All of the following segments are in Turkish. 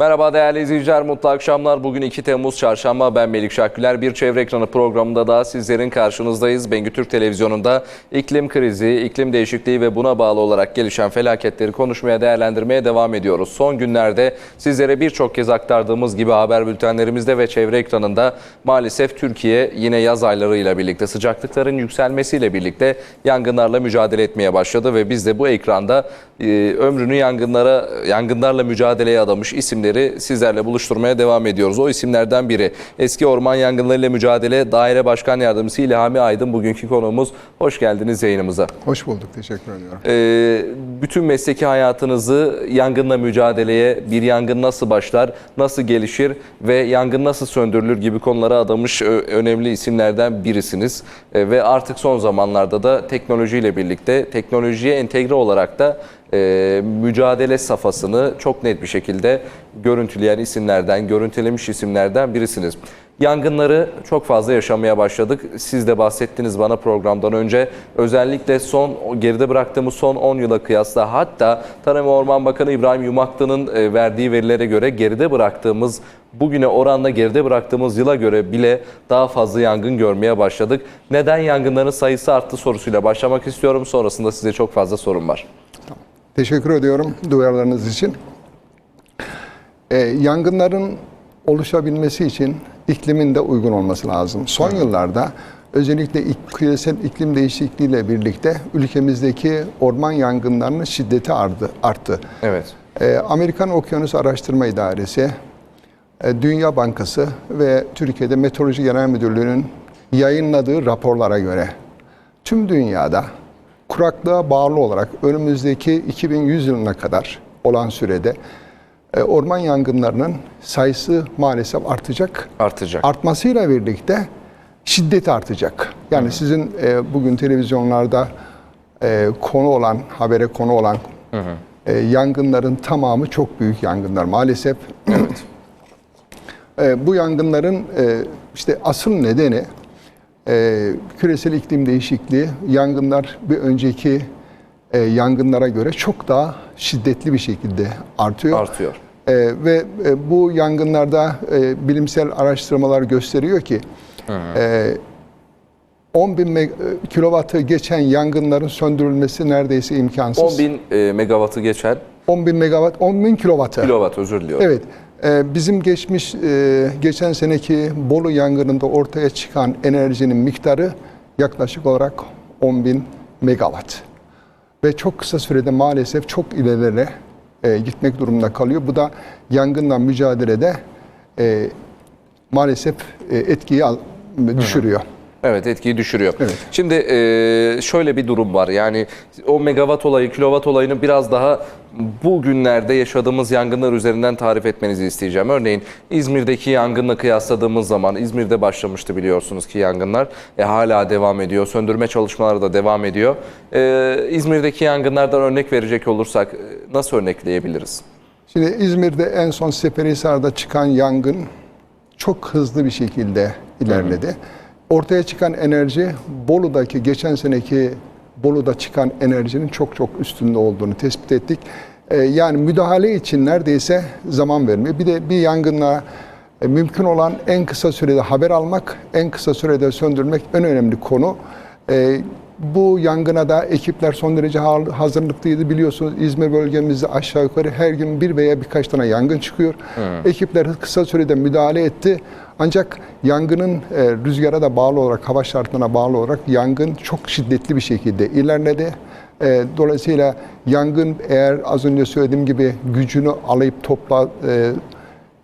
Merhaba değerli izleyiciler, mutlu akşamlar. Bugün 2 Temmuz Çarşamba. Ben Melik Şaküler. Bir çevre ekranı programında da sizlerin karşınızdayız. Bengü Türk Televizyonu'nda iklim krizi, iklim değişikliği ve buna bağlı olarak gelişen felaketleri konuşmaya, değerlendirmeye devam ediyoruz. Son günlerde sizlere birçok kez aktardığımız gibi haber bültenlerimizde ve çevre ekranında maalesef Türkiye yine yaz aylarıyla birlikte sıcaklıkların yükselmesiyle birlikte yangınlarla mücadele etmeye başladı ve biz de bu ekranda e, ömrünü yangınlara yangınlarla mücadeleye adamış isimleri sizlerle buluşturmaya devam ediyoruz. O isimlerden biri eski orman yangınlarıyla mücadele daire başkan yardımcısı İlhami Aydın bugünkü konuğumuz. Hoş geldiniz yayınımıza. Hoş bulduk, teşekkür ediyorum. Ee, bütün mesleki hayatınızı yangınla mücadeleye, bir yangın nasıl başlar, nasıl gelişir ve yangın nasıl söndürülür gibi konulara adamış önemli isimlerden birisiniz. Ee, ve artık son zamanlarda da teknolojiyle birlikte teknolojiye entegre olarak da e, mücadele safhasını çok net bir şekilde görüntüleyen isimlerden, görüntülemiş isimlerden birisiniz. Yangınları çok fazla yaşamaya başladık. Siz de bahsettiniz bana programdan önce. Özellikle son geride bıraktığımız son 10 yıla kıyasla hatta Tarım ve Orman Bakanı İbrahim Yumaklı'nın e, verdiği verilere göre geride bıraktığımız bugüne oranla geride bıraktığımız yıla göre bile daha fazla yangın görmeye başladık. Neden yangınların sayısı arttı sorusuyla başlamak istiyorum. Sonrasında size çok fazla sorum var. Teşekkür ediyorum duyarlarınız için. Ee, yangınların oluşabilmesi için iklimin de uygun olması lazım. Son yıllarda özellikle ik- küresel iklim değişikliğiyle birlikte ülkemizdeki orman yangınlarının şiddeti arttı. arttı. Evet. Ee, Amerikan Okyanus Araştırma İdaresi, e, Dünya Bankası ve Türkiye'de Meteoroloji Genel Müdürlüğü'nün yayınladığı raporlara göre tüm dünyada kuraklığa bağlı olarak önümüzdeki 2100 yılına kadar olan sürede e, orman yangınlarının sayısı maalesef artacak. Artacak. Artmasıyla birlikte şiddeti artacak. Yani sizin e, bugün televizyonlarda e, konu olan, habere konu olan e, yangınların tamamı çok büyük yangınlar maalesef. E, bu yangınların işte asıl nedeni e, küresel iklim değişikliği. Yangınlar bir önceki e, yangınlara göre çok daha şiddetli bir şekilde artıyor. Artıyor. E, ve e, bu yangınlarda e, bilimsel araştırmalar gösteriyor ki e, 10 bin kilovatı geçen yangınların söndürülmesi neredeyse imkansız. 10 bin e, megawattı geçen 10 bin megawatt, 10 bin kilovatı. kilowatt özür diliyorum. Evet. E, Bizim geçmiş e, geçen seneki Bolu yangınında ortaya çıkan enerjinin miktarı yaklaşık olarak 10 bin megawatt. Ve çok kısa sürede maalesef çok ilerilere e, gitmek durumunda kalıyor. Bu da yangınla mücadelede e, maalesef etkiyi düşürüyor. Evet etkiyi düşürüyor. Evet. Şimdi e, şöyle bir durum var. Yani o megawatt olayı, kilowatt olayını biraz daha bugünlerde yaşadığımız yangınlar üzerinden tarif etmenizi isteyeceğim. Örneğin İzmir'deki yangınla kıyasladığımız zaman İzmir'de başlamıştı biliyorsunuz ki yangınlar. E, hala devam ediyor. Söndürme çalışmaları da devam ediyor. E, İzmir'deki yangınlardan örnek verecek olursak e, nasıl örnekleyebiliriz? Şimdi İzmir'de en son Seferihisar'da çıkan yangın çok hızlı bir şekilde ilerledi. Ortaya çıkan enerji Bolu'daki geçen seneki Bolu'da çıkan enerjinin çok çok üstünde olduğunu tespit ettik. Ee, yani müdahale için neredeyse zaman vermiyor. Bir de bir yangınla e, mümkün olan en kısa sürede haber almak, en kısa sürede söndürmek en önemli konu. Ee, bu yangına da ekipler son derece ha- hazırlıklıydı. Biliyorsunuz İzmir bölgemizde aşağı yukarı her gün bir veya birkaç tane yangın çıkıyor. Ekipler kısa sürede müdahale etti. Ancak yangının e, rüzgara da bağlı olarak, hava şartlarına bağlı olarak yangın çok şiddetli bir şekilde ilerledi. E, dolayısıyla yangın eğer az önce söylediğim gibi gücünü alayıp topla e,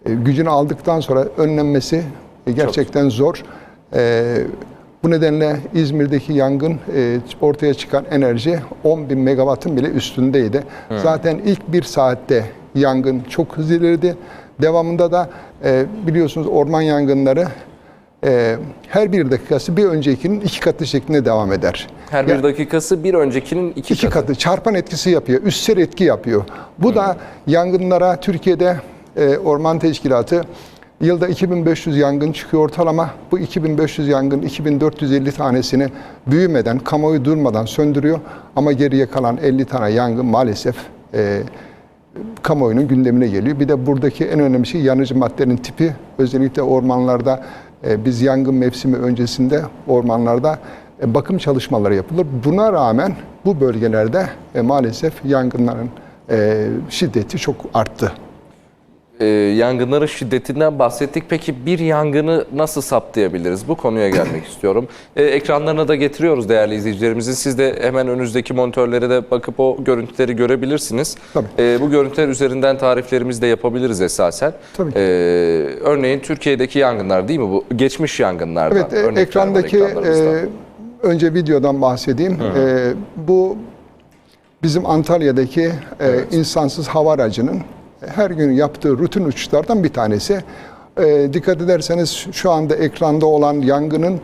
e, gücünü aldıktan sonra önlenmesi gerçekten zor. E, bu nedenle İzmir'deki yangın e, ortaya çıkan enerji 10 bin megawattın bile üstündeydi. Zaten ilk bir saatte yangın çok hızlı ilerledi. Devamında da e, biliyorsunuz orman yangınları e, her bir dakikası bir öncekinin iki katı şeklinde devam eder. Her bir dakikası bir öncekinin iki, İki katı. katı çarpan etkisi yapıyor, üstsel etki yapıyor. Bu da yangınlara Türkiye'de e, Orman Teşkilatı yılda 2500 yangın çıkıyor ortalama. Bu 2500 yangın 2450 tanesini büyümeden, kamuoyu durmadan söndürüyor. Ama geriye kalan 50 tane yangın maalesef e, kamuoyunun gündemine geliyor. Bir de buradaki en önemli şey yanıcı maddenin tipi. Özellikle ormanlarda e, biz yangın mevsimi öncesinde ormanlarda e, bakım çalışmaları yapılır. Buna rağmen bu bölgelerde e, maalesef yangınların e, şiddeti çok arttı. Ee, yangınların şiddetinden bahsettik. Peki bir yangını nasıl saptayabiliriz? Bu konuya gelmek istiyorum. Ee, ekranlarına da getiriyoruz değerli izleyicilerimizin. Siz de hemen önünüzdeki monitörlere de bakıp o görüntüleri görebilirsiniz. Tabii. Ee, bu görüntüler üzerinden tariflerimizi de yapabiliriz esasen. Tabii. Ee, örneğin Türkiye'deki yangınlar değil mi bu? Geçmiş yangınlardan. Evet, e, ekrandaki e, önce videodan bahsedeyim. E, bu bizim Antalya'daki e, insansız hava aracının her gün yaptığı rutin uçuşlardan bir tanesi. E, dikkat ederseniz şu anda ekranda olan yangının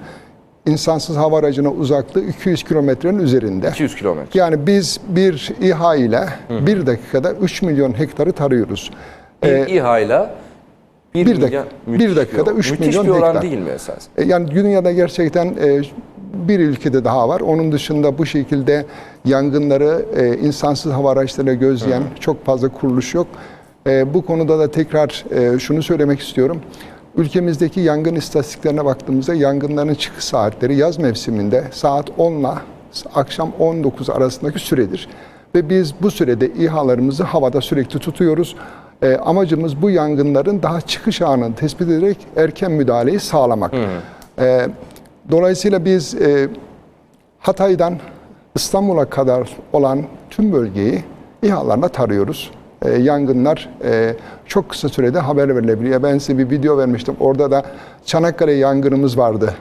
insansız hava aracına uzaklığı 200 kilometrenin üzerinde. 200 kilometre. Yani biz bir İHA ile bir dakikada 3 milyon hektarı tarıyoruz. Bir E, İHA'yla bir, bir milyar- dakika- bir dakikada oran. üç Müthiş milyon bir oran hektar. değil mi esas? E, Yani dünyada gerçekten e, bir ülkede daha var. Onun dışında bu şekilde yangınları e, insansız hava araçlarıyla gözleyen çok fazla kuruluş yok. E, Bu konuda da tekrar e, şunu söylemek istiyorum. Ülkemizdeki yangın istatistiklerine baktığımızda yangınların çıkış saatleri yaz mevsiminde saat 10 ile akşam 19 arasındaki süredir. Ve biz bu sürede İHA'larımızı havada sürekli tutuyoruz. E, amacımız bu yangınların daha çıkış anını tespit ederek erken müdahaleyi sağlamak. E, dolayısıyla biz e, Hatay'dan İstanbul'a kadar olan tüm bölgeyi İHA'larla tarıyoruz. E, yangınlar e, çok kısa sürede haber verilebiliyor. Ben size bir video vermiştim. Orada da Çanakkale yangınımız vardı.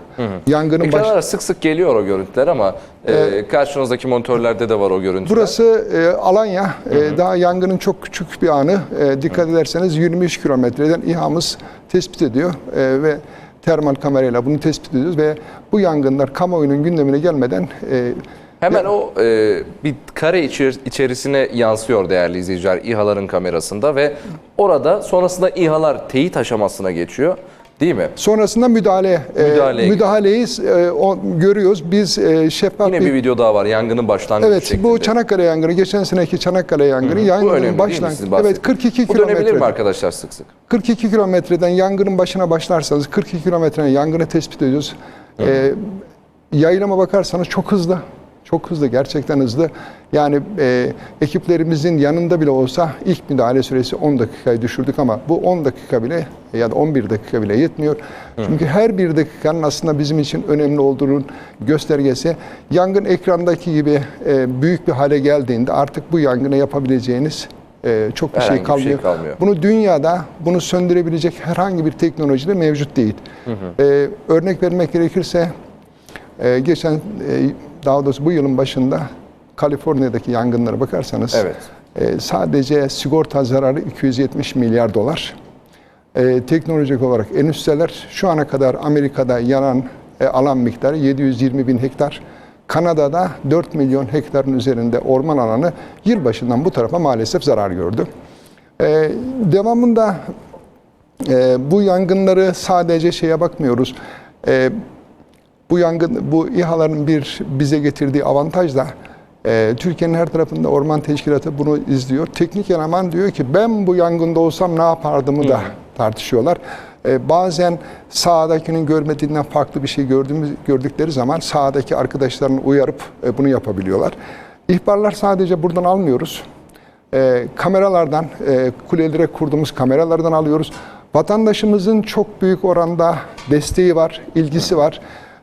Yangının baş... Ekranlara sık sık geliyor o görüntüler ama e, karşınızdaki monitörlerde de var o görüntüler. Burası e, Alanya. E, daha yangının çok küçük bir anı. E, dikkat ederseniz 23 kilometreden İHA'mız tespit ediyor e, ve termal kamerayla bunu tespit ediyoruz ve bu yangınlar kamuoyunun gündemine gelmeden e, Hemen o e, bir kare içer- içerisine yansıyor değerli izleyiciler İHA'ların kamerasında ve orada sonrasında İHA'lar teyit aşamasına geçiyor. Değil mi? sonrasında müdahale e, Müdahaleye müdahaleyi e, o, görüyoruz. Biz e, şeffaf Yine bir bir video daha var yangının başlangıcı Evet şeklinde. bu Çanakkale yangını geçen seneki Çanakkale yangını önemli yangının başlangıcı. Evet 42 Bu dönebilir mi kilometre. arkadaşlar sık sık? 42 kilometreden yangının başına başlarsanız 42 kilometrenin yangını tespit ediyoruz. Ee, yayılama bakarsanız çok hızlı. Çok hızlı, gerçekten hızlı. Yani e, ekiplerimizin yanında bile olsa ilk müdahale süresi 10 dakikayı düşürdük ama bu 10 dakika bile ya da 11 dakika bile yetmiyor. Çünkü her bir dakikanın aslında bizim için önemli olduğunun göstergesi. Yangın ekrandaki gibi e, büyük bir hale geldiğinde artık bu yangına yapabileceğiniz e, çok bir Herhangi şey bir şey kalmıyor. kalmıyor. Bunu dünyada bunu söndürebilecek herhangi bir teknoloji de mevcut değil. Ee, örnek vermek gerekirse e, geçen e, daha doğrusu bu yılın başında Kaliforniya'daki yangınlara bakarsanız Evet. e, sadece sigorta zararı 270 milyar dolar. E, teknolojik olarak en üstteler. Şu ana kadar Amerika'da yanan e, alan miktarı 720 bin hektar. Kanada'da 4 milyon hektarın üzerinde orman alanı yılbaşından bu tarafa maalesef zarar gördü. E, devamında e, bu yangınları sadece şeye bakmıyoruz. E, bu yangın, bu İHA'ların bir bize getirdiği avantaj da e, Türkiye'nin her tarafında orman teşkilatı bunu izliyor. Teknik eleman diyor ki ben bu yangında olsam ne yapardımı da tartışıyorlar. E, bazen sağdakinin görmediğinden farklı bir şey gördüğümüz gördükleri zaman sağdaki arkadaşlarını uyarıp e, bunu yapabiliyorlar. İhbarlar sadece buradan almıyoruz. E, kameralardan, e, kulelere kurduğumuz kameralardan alıyoruz. Vatandaşımızın çok büyük oranda desteği var, ilgisi var.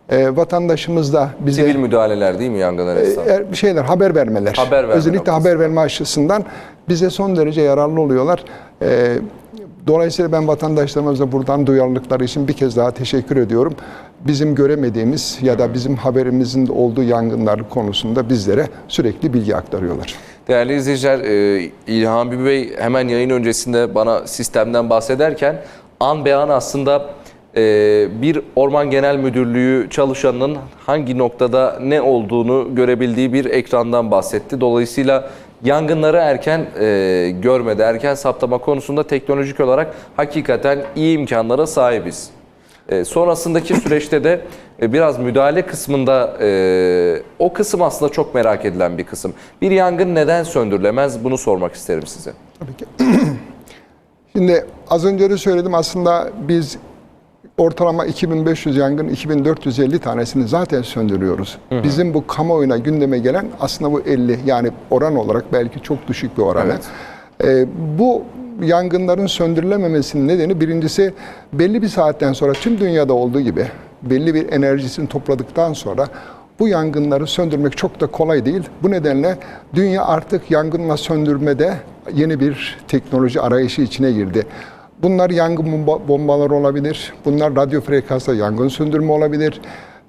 E, vatandaşımız da bize Sivil müdahaleler değil mi yangınlar esnasında? e, bir şeyler haber vermeler. Haber verme Özellikle noktası. haber verme açısından bize son derece yararlı oluyorlar. E, dolayısıyla ben vatandaşlarımıza buradan duyarlılıkları için bir kez daha teşekkür ediyorum. Bizim göremediğimiz ya da bizim haberimizin olduğu yangınlar konusunda bizlere sürekli bilgi aktarıyorlar. Değerli izleyiciler, e, İlhan Bibi Bey hemen yayın öncesinde bana sistemden bahsederken an be an aslında bir Orman Genel Müdürlüğü çalışanının hangi noktada ne olduğunu görebildiği bir ekrandan bahsetti. Dolayısıyla yangınları erken e, görmede, erken saptama konusunda teknolojik olarak hakikaten iyi imkanlara sahibiz. E, sonrasındaki süreçte de e, biraz müdahale kısmında e, o kısım aslında çok merak edilen bir kısım. Bir yangın neden söndürülemez bunu sormak isterim size. Tabii ki. Şimdi az önce de söyledim aslında biz ortalama 2500 yangın 2450 tanesini zaten söndürüyoruz. Bizim bu kamuoyuna gündeme gelen aslında bu 50 yani oran olarak belki çok düşük bir oran. Evet. Ee, bu yangınların söndürülememesinin nedeni birincisi belli bir saatten sonra tüm dünyada olduğu gibi belli bir enerjisini topladıktan sonra bu yangınları söndürmek çok da kolay değil. Bu nedenle dünya artık yangınla söndürmede yeni bir teknoloji arayışı içine girdi. Bunlar yangın bomba, bombaları olabilir, bunlar radyo frekansla yangın söndürme olabilir,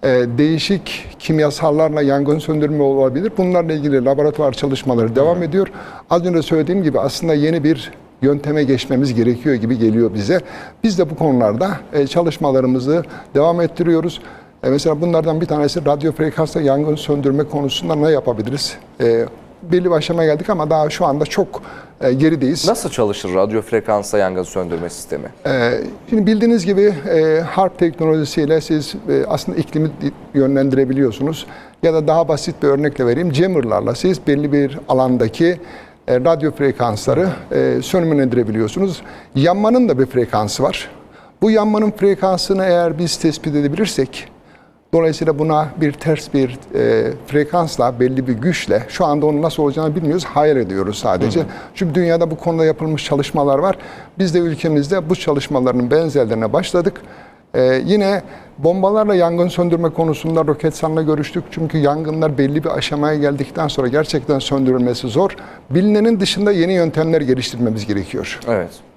Ee, değişik kimyasallarla yangın söndürme olabilir. Bunlarla ilgili laboratuvar çalışmaları devam ediyor. Az önce söylediğim gibi aslında yeni bir yönteme geçmemiz gerekiyor gibi geliyor bize. Biz de bu konularda e, çalışmalarımızı devam ettiriyoruz. E, Mesela bunlardan bir tanesi radyo frekansla yangın söndürme konusunda ne yapabiliriz? E, belli bir aşamaya geldik ama daha şu anda çok e, gerideyiz. Nasıl çalışır radyo frekansla yangın söndürme sistemi? Ee, Şimdi bildiğiniz gibi e, harp teknolojisiyle siz e, aslında iklimi di- yönlendirebiliyorsunuz. Ya da daha basit bir örnekle vereyim. Jammer'larla siz belli bir alandaki e, radyo frekansları e, sönümlendirebiliyorsunuz. Yanmanın da bir frekansı var. Bu yanmanın frekansını eğer biz tespit edebilirsek, Dolayısıyla buna bir ters bir e, frekansla, belli bir güçle, şu anda onun nasıl olacağını bilmiyoruz, hayal ediyoruz sadece. Çünkü dünyada bu konuda yapılmış çalışmalar var. Biz de ülkemizde bu çalışmaların benzerlerine başladık. E, yine bombalarla yangın söndürme konusunda Roketsan'la görüştük. Çünkü yangınlar belli bir aşamaya geldikten sonra gerçekten söndürülmesi zor. Bilinenin dışında yeni yöntemler geliştirmemiz gerekiyor. Evet.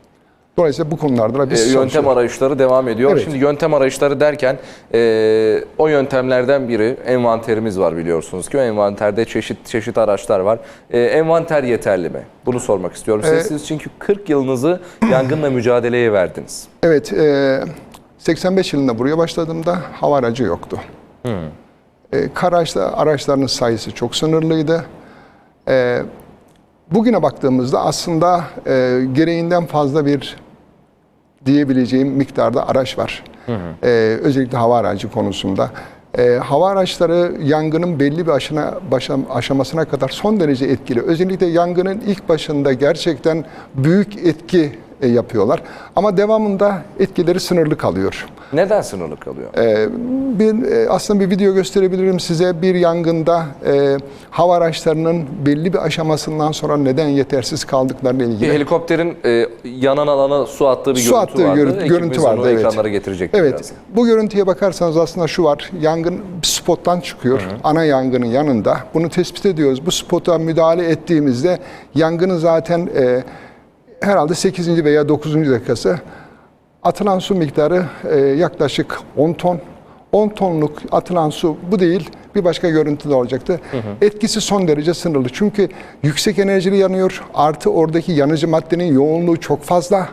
Dolayısıyla bu konularda da E, biz yöntem çalışıyoruz. arayışları devam ediyor. Evet. Şimdi yöntem arayışları derken e, o yöntemlerden biri envanterimiz var biliyorsunuz ki. O envanterde çeşit çeşit araçlar var. E, envanter yeterli mi? Bunu sormak istiyorum. Siz, Evet. siz çünkü 40 yılınızı yangınla mücadeleye verdiniz. Evet, e, 85 yılında buraya başladığımda hava aracı yoktu. E, kara araçla- araçların sayısı çok sınırlıydı. E, bugüne baktığımızda aslında e, gereğinden fazla bir diyebileceğim miktarda araç var. E, özellikle hava aracı konusunda. E, hava araçları yangının belli bir aşına, başam- aşamasına kadar son derece etkili. Özellikle yangının ilk başında gerçekten büyük etki yapıyorlar. Ama devamında etkileri sınırlı kalıyor. Neden sınırlı kalıyor? Ee, bir e, aslında bir video gösterebilirim size. Bir yangında e, hava araçlarının belli bir aşamasından sonra neden yetersiz kaldıklarıyla Bir ilgili. helikopterin e, yanan alana su attığı bir Su görüntü attığı vardı. görüntü onu vardı, evet. ekranlara getirecektir Evet. birazdan. Bu görüntüye bakarsanız aslında şu var. Yangın bir spottan çıkıyor. Ana yangının yanında. Bunu tespit ediyoruz. Bu spota müdahale ettiğimizde yangının zaten e, herhalde 8. veya 9. dakikası atılan su miktarı e, yaklaşık 10 ton. 10 tonluk atılan su bu değil bir başka görüntü de olacaktı. Etkisi son derece sınırlı. Çünkü yüksek enerjili yanıyor. Artı oradaki yanıcı maddenin yoğunluğu çok fazla.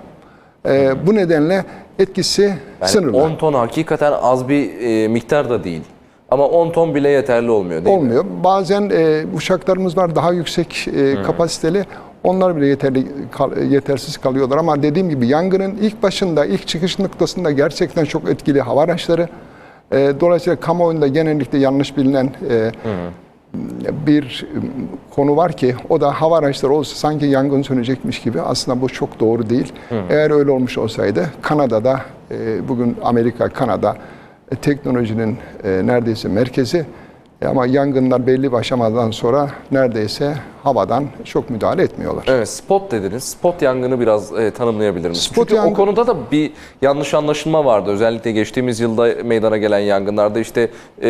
E, bu nedenle etkisi Yani sınırlı. 10 ton hakikaten az bir e, miktar da değil. Ama 10 ton bile yeterli olmuyor değil mi? Olmuyor. Bazen e, uçaklarımız var daha yüksek e, kapasiteli. Onlar bile yeterli yetersiz kalıyorlar ama dediğim gibi yangının ilk başında, ilk çıkış noktasında gerçekten çok etkili hava araçları. E, dolayısıyla kamuoyunda genellikle yanlış bilinen e, bir e, konu var ki o da hava araçları olsa sanki yangın sönecekmiş gibi aslında bu çok doğru değil. Eğer öyle olmuş olsaydı Kanada'da e, bugün Amerika, Kanada e, teknolojinin e, neredeyse merkezi ama yangınlar belli bir aşamadan sonra neredeyse havadan çok müdahale etmiyorlar. Evet, spot dediniz. Spot yangını biraz e, tanımlayabilir misiniz? Spot Çünkü o yangın- konuda da bir yanlış anlaşılma vardı. Özellikle geçtiğimiz yılda meydana gelen yangınlarda işte e,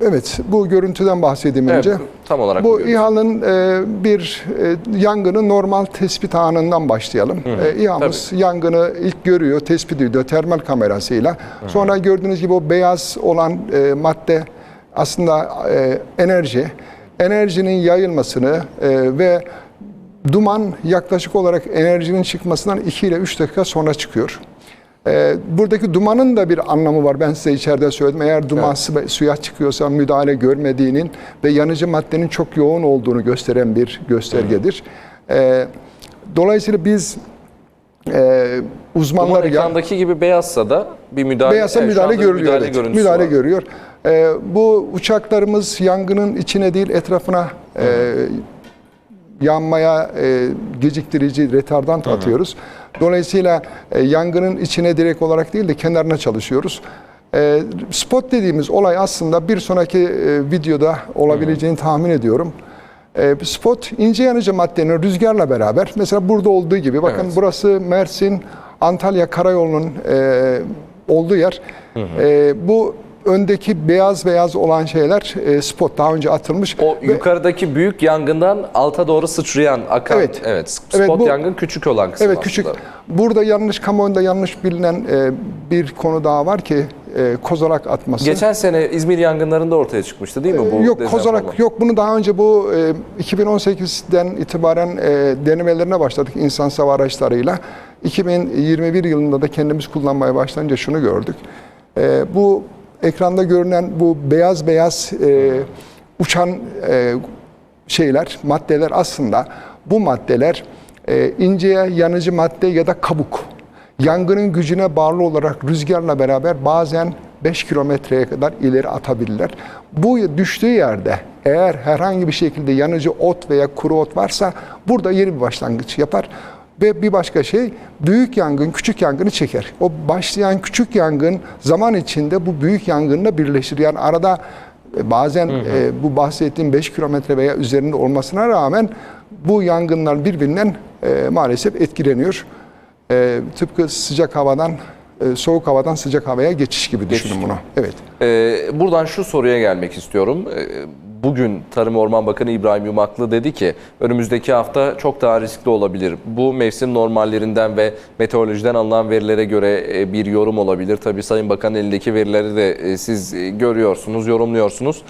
Evet, bu görüntüden bahsedeyim evet, önce. tam olarak Bu. İHA'nın e, bir e, yangını normal tespit anından başlayalım. E, İHA'mız yangını ilk görüyor, tespit ediyor termal kamerasıyla. Sonra gördüğünüz gibi o beyaz olan e, madde aslında e, enerji. Enerjinin yayılmasını e, ve duman yaklaşık olarak enerjinin çıkmasından 2 ile 3 dakika sonra çıkıyor. Ee, buradaki dumanın da bir anlamı var. Ben size içeride söyledim. Eğer duman su- suya çıkıyorsa müdahale görmediğinin ve yanıcı maddenin çok yoğun olduğunu gösteren bir göstergedir. Ee, dolayısıyla biz e, uzmanlar Duman ya- ekrandaki gibi beyazsa da bir müdahale, Beyazsa evet, şu müdahale görülüyor. müdahale evet. Müdahale var. görüyor. Ee, bu uçaklarımız yangının içine değil etrafına e, yanmaya e, geciktirici retardant atıyoruz. Dolayısıyla e, yangının içine direkt olarak değil de kenarına çalışıyoruz. E, spot dediğimiz olay aslında bir sonraki e, videoda olabileceğini tahmin ediyorum. E, spot ince yanıcı maddenin rüzgarla beraber mesela burada olduğu gibi bakın Evet. burası Mersin Antalya Karayolu'nun e, olduğu yer. E, bu öndeki beyaz beyaz olan şeyler e, spot daha önce atılmış. O Ve- yukarıdaki büyük yangından alta doğru sıçrayan, akan, Evet. evet, spot Evet, bu- yangın küçük olan kısım Evet aslında. küçük. Burada yanlış kamuoyunda yanlış bilinen e, bir konu daha var ki e, kozalak atması. Geçen sene İzmir yangınlarında ortaya çıkmıştı değil mi bu Ee, yok kozalak yok bunu daha önce bu e, 2018'den itibaren e, denemelerine başladık insan hava araçlarıyla. 2021 yılında da kendimiz kullanmaya başlayınca şunu gördük. E, bu ekranda görünen bu beyaz beyaz e, uçan e, şeyler, maddeler aslında bu maddeler e, inceye yanıcı madde ya da kabuk. Yangının gücüne bağlı olarak rüzgarla beraber bazen 5 kilometreye kadar ileri atabilirler. Bu düştüğü yerde eğer herhangi bir şekilde yanıcı ot veya kuru ot varsa burada yeni bir başlangıç yapar. Ve bir başka şey büyük yangın küçük yangını çeker. O başlayan küçük yangın zaman içinde bu büyük yangınla birleşir. Yani arada e, Bazen e, bu bahsettiğim 5 kilometre veya üzerinde olmasına rağmen bu yangınlar birbirinden e, maalesef etkileniyor. E, tıpkı sıcak havadan, e, soğuk havadan sıcak havaya geçiş gibi düşünün bunu. Evet. Ee, buradan şu soruya gelmek istiyorum. Ee, bugün Tarım Orman Bakanı İbrahim Yumaklı dedi ki önümüzdeki hafta çok daha riskli olabilir. Bu mevsim normallerinden ve meteorolojiden alınan verilere göre e, bir yorum olabilir. Tabii Sayın Bakan'ın elindeki verileri de e, siz e, görüyorsunuz, yorumluyorsunuz.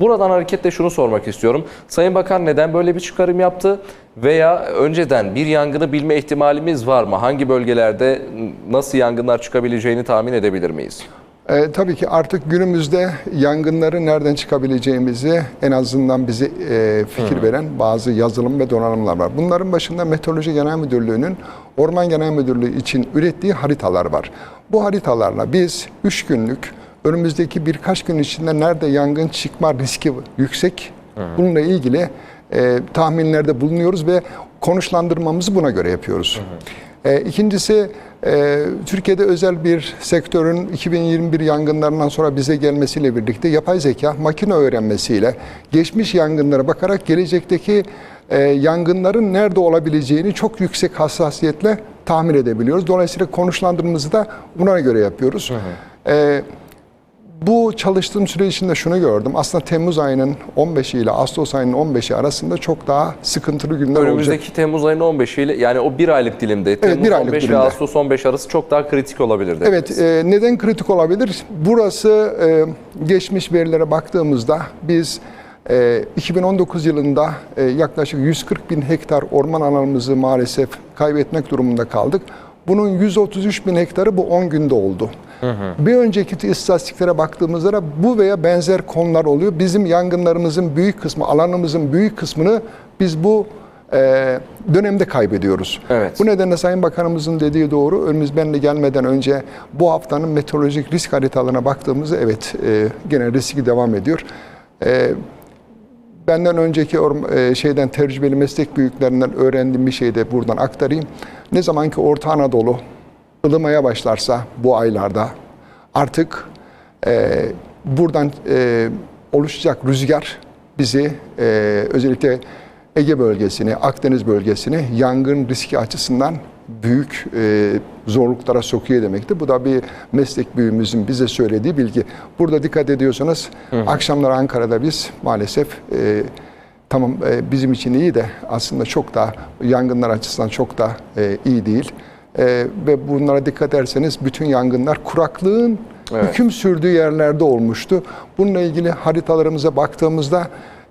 Buradan hareketle şunu sormak istiyorum. Sayın Bakan neden böyle bir çıkarım yaptı? Veya önceden bir yangını bilme ihtimalimiz var mı? Hangi bölgelerde nasıl yangınlar çıkabileceğini tahmin edebilir miyiz? E, tabii ki artık günümüzde yangınları nereden çıkabileceğimizi en azından bize e, fikir veren bazı yazılım ve donanımlar var. Bunların başında Meteoroloji Genel Müdürlüğü'nün Orman Genel Müdürlüğü için ürettiği haritalar var. Bu haritalarla biz 3 günlük önümüzdeki birkaç gün içinde nerede yangın çıkma riski yüksek bununla ilgili e, tahminlerde bulunuyoruz ve konuşlandırmamızı buna göre yapıyoruz. E, ikincisi e, Türkiye'de özel bir sektörün 2021 yangınlarından sonra bize gelmesiyle birlikte yapay zeka makine öğrenmesiyle geçmiş yangınlara bakarak gelecekteki e, yangınların nerede olabileceğini çok yüksek hassasiyetle tahmin edebiliyoruz. Dolayısıyla konuşlandırmamızı da buna göre yapıyoruz. E, bu çalıştığım süre içinde şunu gördüm. Aslında Temmuz ayının 15'i ile Ağustos ayının 15'i arasında çok daha sıkıntılı günler olacak. Önümüzdeki Temmuz ayının 15'i ile yani o bir aylık dilimde Temmuz bir aylık 15 ve dilimde. Ağustos 15 arası çok daha kritik olabilir. Evet, e, neden kritik olabilir? Burası e, geçmiş verilere baktığımızda biz e, 2019 yılında e, yaklaşık 140 bin hektar orman alanımızı maalesef kaybetmek durumunda kaldık. Bunun 133 bin hektarı bu 10 günde oldu. Bir önceki istatistiklere baktığımızda da bu veya benzer konular oluyor. Bizim yangınlarımızın büyük kısmı, alanımızın büyük kısmını biz bu e, dönemde kaybediyoruz. Evet. Bu nedenle Sayın Bakanımızın dediği doğru. Önümüz benle gelmeden önce bu haftanın meteorolojik risk haritalarına baktığımızda evet e, gene riski devam ediyor. E, benden önceki e, şeyden tecrübeli meslek büyüklerinden öğrendiğim bir şeyi de buradan aktarayım. Ne zaman ki Orta Anadolu ılımaya başlarsa bu aylarda artık e, buradan e, oluşacak rüzgar bizi e, özellikle Ege bölgesini, Akdeniz bölgesini yangın riski açısından büyük e, zorluklara sokuyor demektir. Bu da bir meslek büyüğümüzün bize söylediği bilgi. Burada dikkat ediyorsanız akşamlar Ankara'da biz maalesef e, tamam e, bizim için iyi de aslında çok da yangınlar açısından çok da e, iyi değil. E, ve bunlara dikkat ederseniz bütün yangınlar kuraklığın Evet. hüküm sürdüğü yerlerde olmuştu. Bununla ilgili haritalarımıza baktığımızda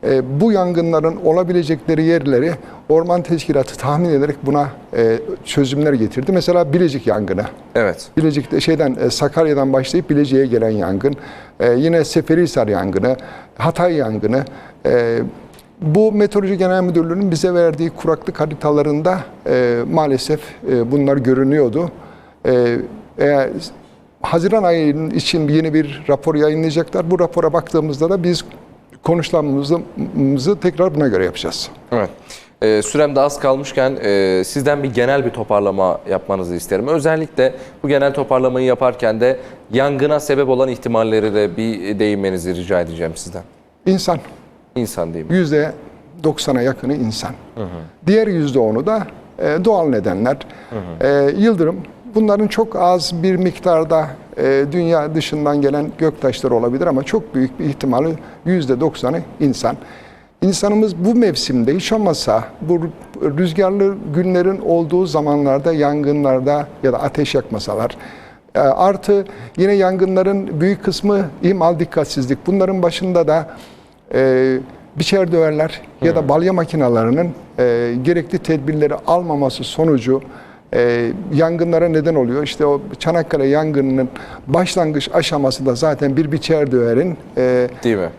e, bu yangınların olabilecekleri yerleri Orman Teşkilatı tahmin ederek buna e, çözümler getirdi. Mesela Bilecik yangını. Evet. Bilecik'te şeyden e, Sakarya'dan başlayıp Bilecik'e gelen yangın, e, yine Seferihisar yangını, Hatay yangını. e, bu Meteoroloji Genel Müdürlüğü'nün bize verdiği kuraklık haritalarında e, maalesef e, bunlar görünüyordu. E, eğer Haziran ayının için yeni bir rapor yayınlayacaklar. Bu rapora baktığımızda da biz konuşmalarımızı tekrar buna göre yapacağız. Evet. Ee, sürem de az kalmışken e, sizden bir genel bir toparlama yapmanızı isterim. Özellikle bu genel toparlamayı yaparken de yangına sebep olan ihtimalleri de bir değinmenizi rica edeceğim sizden. İnsan İnsan değil mi? yüzde 90'a yakını insan. Diğer yüzde onu da e, doğal nedenler. E, yıldırım bunların çok az bir miktarda e, dünya dışından gelen göktaşları olabilir ama çok büyük bir ihtimali yüzde 90'ı insan. İnsanımız bu mevsimde hiç olmazsa bu rüzgarlı günlerin olduğu zamanlarda yangınlarda ya da ateş yakmasalar e, Artı yine yangınların büyük kısmı ihmal dikkatsizlik. Bunların başında da e, biçer döverler ya da balya makinalarının e, gerekli tedbirleri almaması sonucu e, yangınlara neden oluyor. İşte o Çanakkale yangınının başlangıç aşaması da zaten bir biçer döverin e, Değil mi?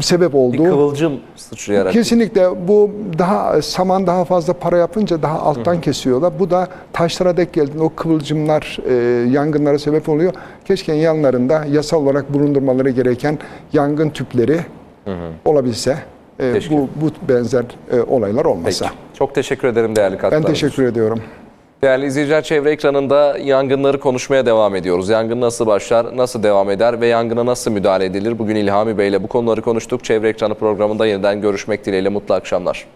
sebep Bir olduğu. kıvılcım sıçrayarak. Kesinlikle bu daha saman daha fazla para yapınca daha alttan kesiyorlar. Bu da taşlara dek geldiğinde o kıvılcımlar e, yangınlara sebep oluyor. Keşke yanlarında yasal olarak bulundurmaları gereken yangın tüpleri olabilse e, bu bu benzer e, olaylar olmasa. Peki. Çok teşekkür ederim değerli Ben katkılarınız. teşekkür ediyorum. Değerli izleyiciler çevre ekranında yangınları konuşmaya devam ediyoruz. Yangın nasıl başlar, nasıl devam eder ve yangına nasıl müdahale edilir? Bugün İlhami Bey ile bu konuları konuştuk. Çevre ekranı programında yeniden görüşmek dileğiyle mutlu akşamlar.